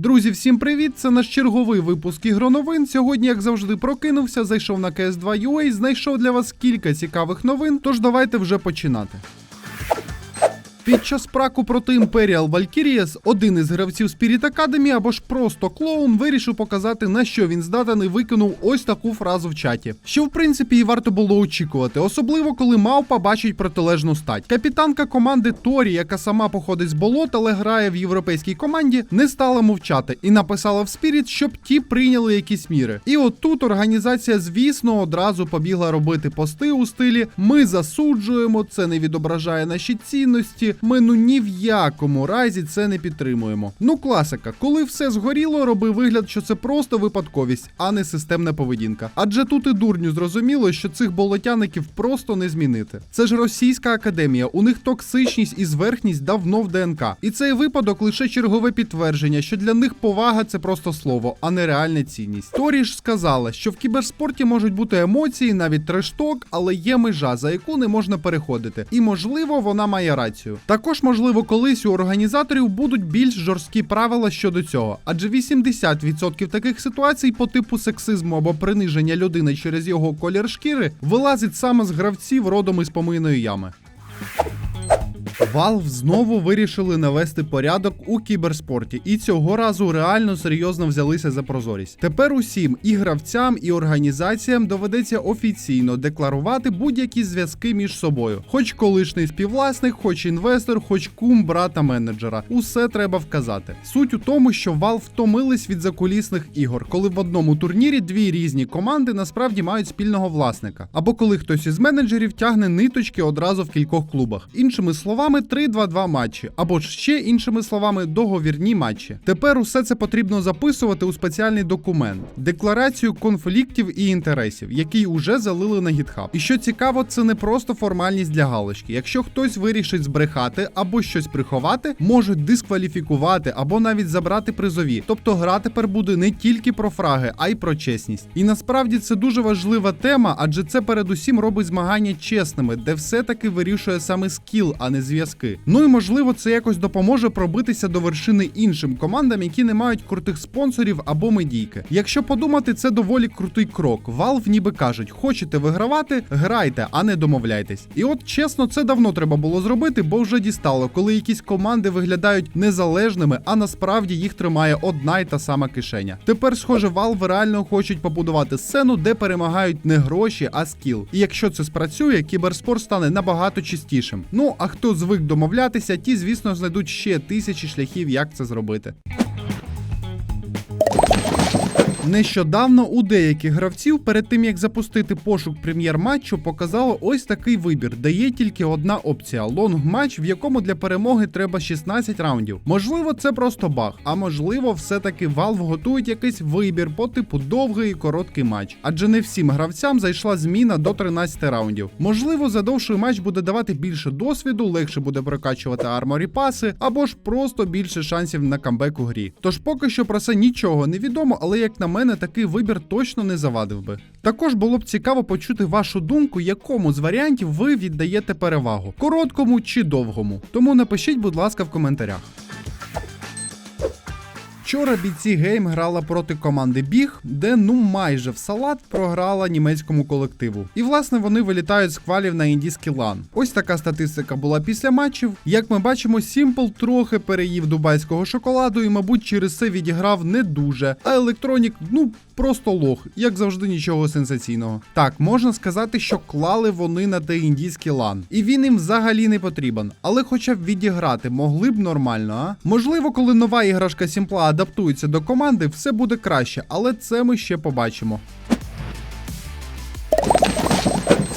Друзі, всім привіт! Це наш черговий випуск ігроновин. Сьогодні, як завжди, прокинувся, зайшов на CS2 UA, знайшов для вас кілька цікавих новин. Тож давайте вже починати. Під час праку проти Imperial Valkyries один із гравців Spirit Academy або ж просто клоун вирішив показати, на що він здатен і викинув ось таку фразу в чаті. Що в принципі і варто було очікувати, особливо коли мавпа бачить протилежну стать. Капітанка команди Торі, яка сама походить з болот, але грає в європейській команді, не стала мовчати і написала в Spirit, щоб ті прийняли якісь міри. І от тут організація, звісно, одразу побігла робити пости у стилі Ми засуджуємо, це не відображає наші цінності. Ми ну ні в якому разі це не підтримуємо. Ну, класика, коли все згоріло, роби вигляд, що це просто випадковість, а не системна поведінка. Адже тут і дурню зрозуміло, що цих болотяників просто не змінити. Це ж російська академія, у них токсичність і зверхність давно в ДНК. І цей випадок лише чергове підтвердження, що для них повага це просто слово, а не реальна цінність. Торі ж сказала, що в кіберспорті можуть бути емоції, навіть трешток, але є межа, за яку не можна переходити. І можливо, вона має рацію. Також, можливо, колись у організаторів будуть більш жорсткі правила щодо цього, адже 80% таких ситуацій по типу сексизму або приниження людини через його колір шкіри вилазить саме з гравців родом із помийної ями. Valve знову вирішили навести порядок у кіберспорті, і цього разу реально серйозно взялися за прозорість. Тепер усім і гравцям, і організаціям доведеться офіційно декларувати будь-які зв'язки між собою. Хоч колишній співвласник, хоч інвестор, хоч кум брата менеджера. Усе треба вказати. Суть у тому, що Valve втомились від закулісних ігор, коли в одному турнірі дві різні команди насправді мають спільного власника, або коли хтось із менеджерів тягне ниточки одразу в кількох клубах. Іншими словами, 3-2-2 матчі, або ж ще іншими словами, договірні матчі. Тепер усе це потрібно записувати у спеціальний документ декларацію конфліктів і інтересів, який уже залили на GitHub. І що цікаво, це не просто формальність для галочки. Якщо хтось вирішить збрехати або щось приховати, можуть дискваліфікувати або навіть забрати призові. Тобто гра тепер буде не тільки про фраги, а й про чесність. І насправді це дуже важлива тема, адже це передусім робить змагання чесними, де все-таки вирішує саме скіл, а не зв'язки. Ну і можливо, це якось допоможе пробитися до вершини іншим командам, які не мають крутих спонсорів або медійки. Якщо подумати, це доволі крутий крок. Valve ніби кажуть, хочете вигравати, грайте, а не домовляйтесь. І от чесно, це давно треба було зробити, бо вже дістало, коли якісь команди виглядають незалежними, а насправді їх тримає одна й та сама кишеня. Тепер, схоже, Valve реально хочуть побудувати сцену, де перемагають не гроші, а скіл. І якщо це спрацює, кіберспорт стане набагато чистішим. Ну а хто звик домовлятися, ті, звісно, знайдуть ще тисячі шляхів, як це зробити. Нещодавно у деяких гравців перед тим як запустити пошук прем'єр-матчу, показало ось такий вибір, де є тільки одна опція лонг-матч, в якому для перемоги треба 16 раундів. Можливо, це просто баг, а можливо, все-таки Valve готують якийсь вибір по типу довгий і короткий матч. Адже не всім гравцям зайшла зміна до 13 раундів. Можливо, задовший матч буде давати більше досвіду, легше буде прокачувати арморі паси, або ж просто більше шансів на камбек у грі. Тож поки що про це нічого не відомо, але як на мене, такий вибір точно не завадив би. Також було б цікаво почути вашу думку, якому з варіантів ви віддаєте перевагу короткому чи довгому. Тому напишіть, будь ласка, в коментарях. Вчора бійці Гейм грала проти команди Біг, де ну майже в салат програла німецькому колективу. І власне вони вилітають з квалів на індійський лан. Ось така статистика була після матчів. Як ми бачимо, Сімпл трохи переїв дубайського шоколаду і, мабуть, через це відіграв не дуже. А Електронік, ну просто лох, як завжди, нічого сенсаційного. Так, можна сказати, що клали вони на той індійський лан, і він їм взагалі не потрібен. Але хоча б відіграти могли б нормально, а можливо, коли нова іграшка Сімпла адаптується до команди, все буде краще, але це ми ще побачимо.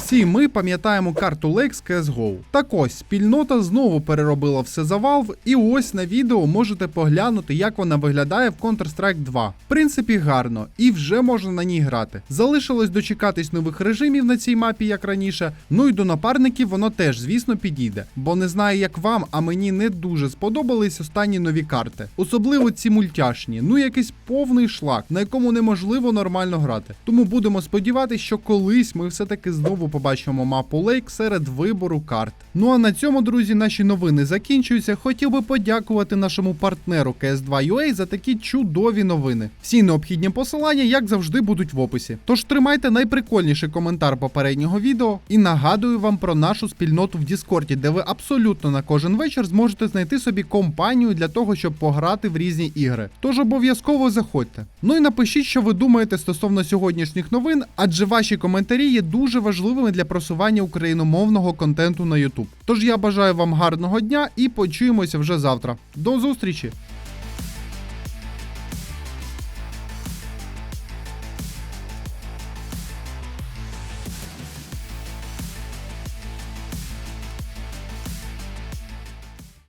Всі ми пам'ятаємо карту Lex CSGO. Так ось, спільнота знову переробила все за Valve, і ось на відео можете поглянути, як вона виглядає в Counter-Strike 2. В принципі, гарно, і вже можна на ній грати. Залишилось дочекатись нових режимів на цій мапі, як раніше. Ну і до напарників воно теж, звісно, підійде. Бо не знаю, як вам, а мені не дуже сподобались останні нові карти. Особливо ці мультяшні, ну якийсь повний шлак, на якому неможливо нормально грати. Тому будемо сподіватися, що колись ми все-таки знову побачимо мапу Лейк серед вибору карт. Ну а на цьому, друзі, наші новини закінчуються. Хотів би подякувати нашому партнеру CS2UA за такі чудові новини. Всі необхідні посилання, як завжди, будуть в описі. Тож тримайте найприкольніший коментар попереднього відео і нагадую вам про нашу спільноту в Діскорді, де ви абсолютно на кожен вечір зможете знайти собі компанію для того, щоб пограти в різні ігри. Тож обов'язково заходьте. Ну і напишіть, що ви думаєте стосовно сьогоднішніх новин, адже ваші коментарі є дуже важливими для просування україномовного контенту на YouTube. Тож я бажаю вам гарного дня і почуємося вже завтра. До зустрічі!